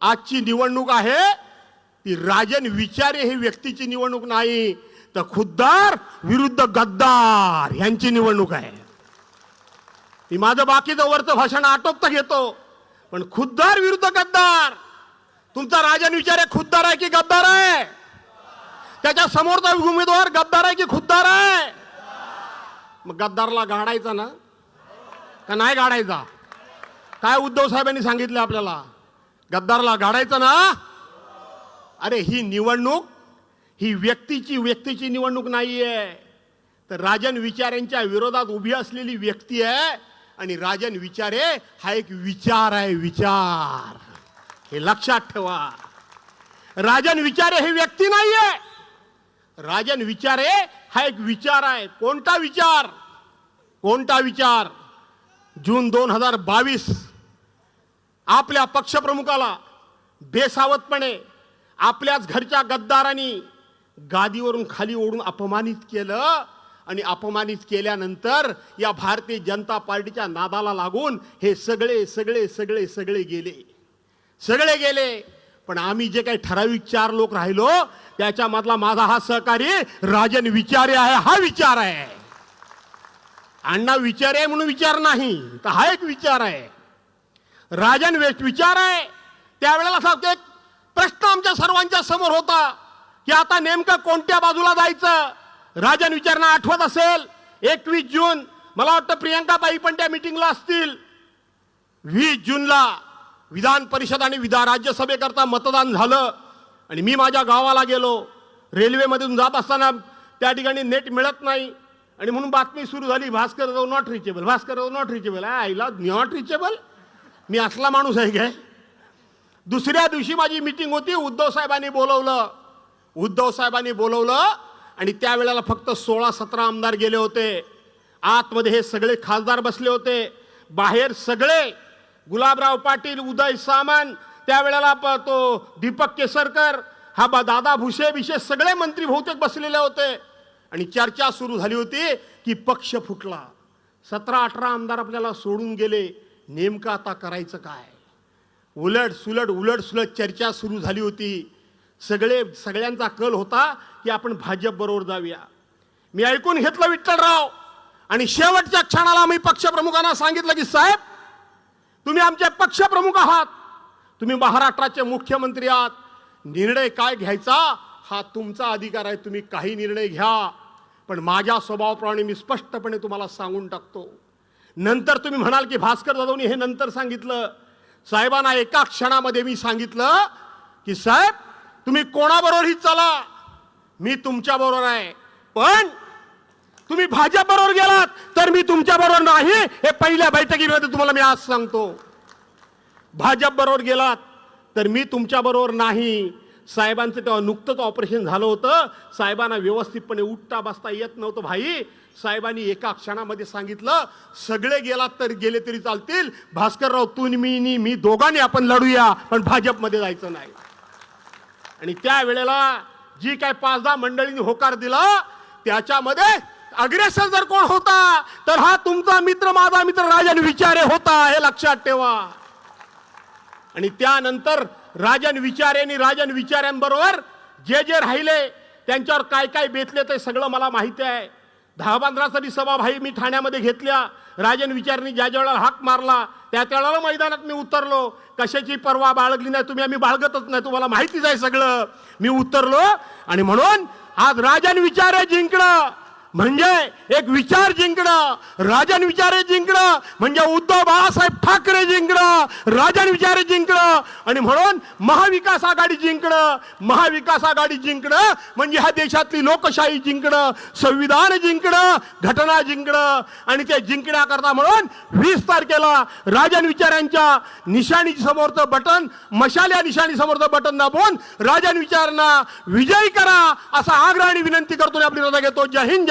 आजची निवडणूक आहे. ती राजन विचारे हे व्यक्तीची निवडणूक नाही. तर खुद्दार विरुद्ध गद्दार यांची निवडणूक आहे. मी माझं बाकीचं वरचं भाषण आटोपता घेतो. पण खुद्दार विरुद्ध गद्दार. तुमचा राजन विचारे खुद्दार आहे की गद्दार आहे? त्याच्या समोरचा उमेदवार गद्दार आहे की खुद्दार आहे? मग गद्दारला गाडायचा ना? का नाही गाडायचा? काय उद्धव साहेबांनी सांगितलं आपल्याला? गद्दारला गाडायचं ना? अरे ही निवडणूक ही व्यक्तीची व्यक्तीची निवडणूक नाहीये. तर राजन विचारेंच्या विरोधात उभी असलेली व्यक्ती आहे आणि राजन विचारे हा एक विचार आहे विचार. हे लक्षात ठेवा. राजन विचारे हे व्यक्ती नाहीये. राजन विचारे हा एक विचार आहे. कोणता विचार? कोणता विचार? जून दोन हजार बावीस आपल्या पक्षप्रमुखाला बेसावतपणे आपल्याच घरच्या गद्दारांनी गादीवरून खाली ओढून अपमानित केलं आणि अपमानित केल्यानंतर या भारतीय जनता पार्टीच्या नादाला लागून हे सगळे सगळे सगळे सगळे गेले. सगळे गेले. पण आम्ही जे काही ठराविक चार लोक राहिलो त्याच्यामधला माझा हा सहकारी राजन विचारे आहे हा विचार आहे. अण्णा विचार आहे म्हणून विचार नाही तर हा एक विचार आहे. राजन वेस्ट विचार आहे. त्यावेळेला सांगतो एक प्रश्न आमच्या सर्वांच्या समोर होता की आता नेमकं कोणत्या बाजूला जायचं? राजन विचारणा आठवत असेल? एकवीस जून. मला वाटतं प्रियंकाबाई पण त्या मिटिंगला असतील. वीस जूनला विधान परिषद आणि विधान राज्यसभेकरता मतदान झालं. आणि मी माझ्या गावाला गेलो. रेल्वेमधून जात असताना त्या ठिकाणी नेट मिळत नाही. आणि म्हणून बातमी सुरू झाली भास्कर जाऊ नॉट रिचेबल भास्कर जाऊ नॉट रिचेबल आईला नॉट रिचेबल मी असला माणूस आहे काय दुसऱ्या दिवशी माझी मिटिंग होती उद्धव साहेबांनी बोलवलं. उद्धव साहेबांनी बोलवलं आणि त्यावेळेला फक्त सोळा सतरा आमदार गेले होते. आतमध्ये हे सगळे खासदार बसले होते. बाहेर सगळे गुलाबराव पाटील उदय सामंत त्यावेळेला तो दीपक केसरकर हा बा दादा भुसे बिशे सगळे मंत्री बहुतेक बसलेले होते. आणि चर्चा सुरू झाली होती की पक्ष फुटला. सतरा अठरा आमदार आपल्याला सोडून गेले. नेमकं आता करायचं काय? उलट सुलट उलट सुलट चर्चा सुरू झाली होती. सगळे सगळ्यांचा कल होता की आपण भाजप बरोबर जाऊया. मी ऐकून घेतलं विठ्ठलराव. आणि शेवटच्या क्षणाला मी पक्षप्रमुखांना सांगितलं की साहेब तुम्ही आमचे पक्षप्रमुख आहात. तुम्ही महाराष्ट्राचे मुख्यमंत्री आहात. निर्णय काय घ्यायचा? हा तुमचा अधिकार आहे. तुम्ही काही निर्णय घ्या. पण माझ्या स्वभावाप्रमाणे मी स्पष्टपणे तुम्हाला सांगून टाकतो. नंतर तुम्ही म्हणाल की भास्कर जाधवनी हे नंतर सांगितलं. साहेबांना एका क्षणामध्ये मी सांगितलं की साहेब तुम्ही कोणाबरोबरही चला. मी तुमच्या बरोबर आहे. पण तुम्ही भाजपबरोबर गेलात तर मी तुमच्या बरोबर नाही. हे पहिल्या बैठकीमध्ये तुम्हाला मी आज सांगतो. भाजप बरोबर गेलात तर मी तुमच्या बरोबर नाही. साहेबांचं तेव्हा नुकतंच ऑपरेशन झालं होतं. साहेबांना व्यवस्थितपणे उठता बसता येत नव्हतं भाई. साहेबांनी एका क्षणामध्ये सांगितलं सगळे गेलात तर गेले तरी चालतील. भास्करराव तू मी मी दोघांनी आपण लढूया पण भाजपमध्ये जायचं नाही. आणि त्या वेळेला जी काय पाच दहा मंडळींनी होकार दिला त्याच्यामध्ये अग्रेसर जर कोण होता तर हा तुमचा मित्र माझा मित्र राजन विचारे होता हे लक्षात ठेवा. आणि त्यानंतर राजन विचारे आणि राजन विचाऱ्यांबरोबर जे जे राहिले त्यांच्यावर काय काय बेतले ते सगळं मला माहिती आहे. दहा पंधरा तरी सभा भाई मी ठाण्यामध्ये घेतल्या. राजन विचारनी ज्या ज्या वेळेला हाक मारला त्या त्यावेळेला मैदानात मी उतरलो. कशाची परवा बाळगली नाही तुम्ही आम्ही बाळगतच नाही तुम्हाला माहितीच आहे सगळं. मी उतरलो आणि म्हणून आज राजन विचार जिंकणं. म्हणजे एक विचार जिंकणं राजन विचारे जिंकणं म्हणजे उद्धव बाळासाहेब ठाकरे जिंकणं राजन विचारे जिंकणं आणि म्हणून महाविकास आघाडी जिंकणं महाविकास आघाडी जिंकणं म्हणजे ह्या देशातली लोकशाही जिंकणं संविधान जिंकणं घटना जिंकणं आणि ते जिंकण्याकरता म्हणून वीस तारखेला राजन विचारांच्या निशाणी समोरचं बटन मशाल या निशाणी समोरचं बटन दाबून राजन विचारांना विजयी करा असा आग्रह आणि विनंती करतो आपली रजा घेतो. जय हिंद